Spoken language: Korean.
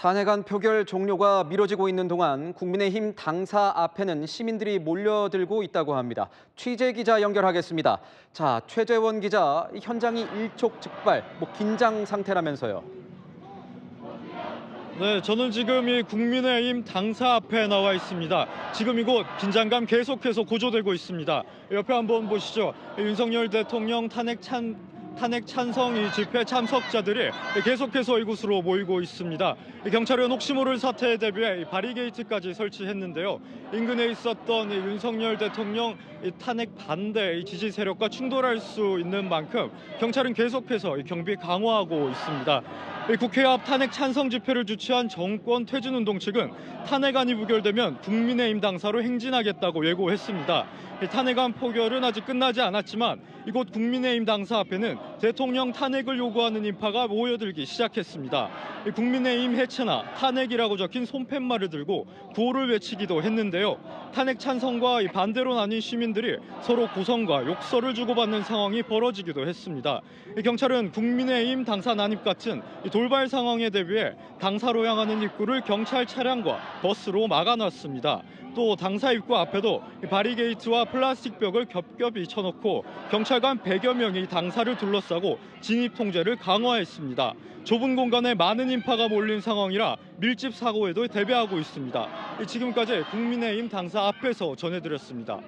탄핵안 표결 종료가 미뤄지고 있는 동안 국민의힘 당사 앞에는 시민들이 몰려들고 있다고 합니다. 취재 기자 연결하겠습니다. 자, 최재원 기자, 이 현장이 일촉즉발, 뭐 긴장 상태라면서요. 네, 저는 지금 이 국민의힘 당사 앞에 나와 있습니다. 지금 이곳 긴장감 계속해서 고조되고 있습니다. 옆에 한번 보시죠. 윤석열 대통령 탄핵 찬 탄핵 찬성 이 집회 참석자들이 계속해서 이곳으로 모이고 있습니다. 이 경찰은 혹시 모를 사태에 대비해 이 바리게이트까지 설치했는데요. 인근에 있었던 이 윤석열 대통령 이 탄핵 반대 이 지지 세력과 충돌할 수 있는 만큼 경찰은 계속해서 이 경비 강화하고 있습니다. 이 국회 앞 탄핵 찬성 집회를 주최한 정권 퇴진운동 측은 탄핵안이 부결되면 국민의힘 당사로 행진하겠다고 예고했습니다. 이 탄핵안 포결은 아직 끝나지 않았지만 이곳 국민의힘 당사 앞에는 대통령 탄핵을 요구하는 인파가 모여들기 시작했습니다. 이 국민의힘 해체나 탄핵이라고 적힌 손팻말을 들고 구호를 외치기도 했는데요. 탄핵 찬성과 이 반대로 나뉜 시민들이 서로 고성과 욕설을 주고받는 상황이 벌어지기도 했습니다. 이 경찰은 국민의힘 당사 난입 같은 이 돌발 상황에 대비해 당사로 향하는 입구를 경찰 차량과 버스로 막아놨습니다. 또 당사 입구 앞에도 이 바리게이트와 플라스틱 벽을 겹겹이 쳐놓고 경찰관 100여 명이 당사를 둘러싸고 진입 통제를 강화했습니다. 좁은 공간에 많은 인파가 몰린 상황이라 밀집 사고에도 대비하고 있습니다. 지금까지 국민의힘 당사 앞에서 전해드렸습니다.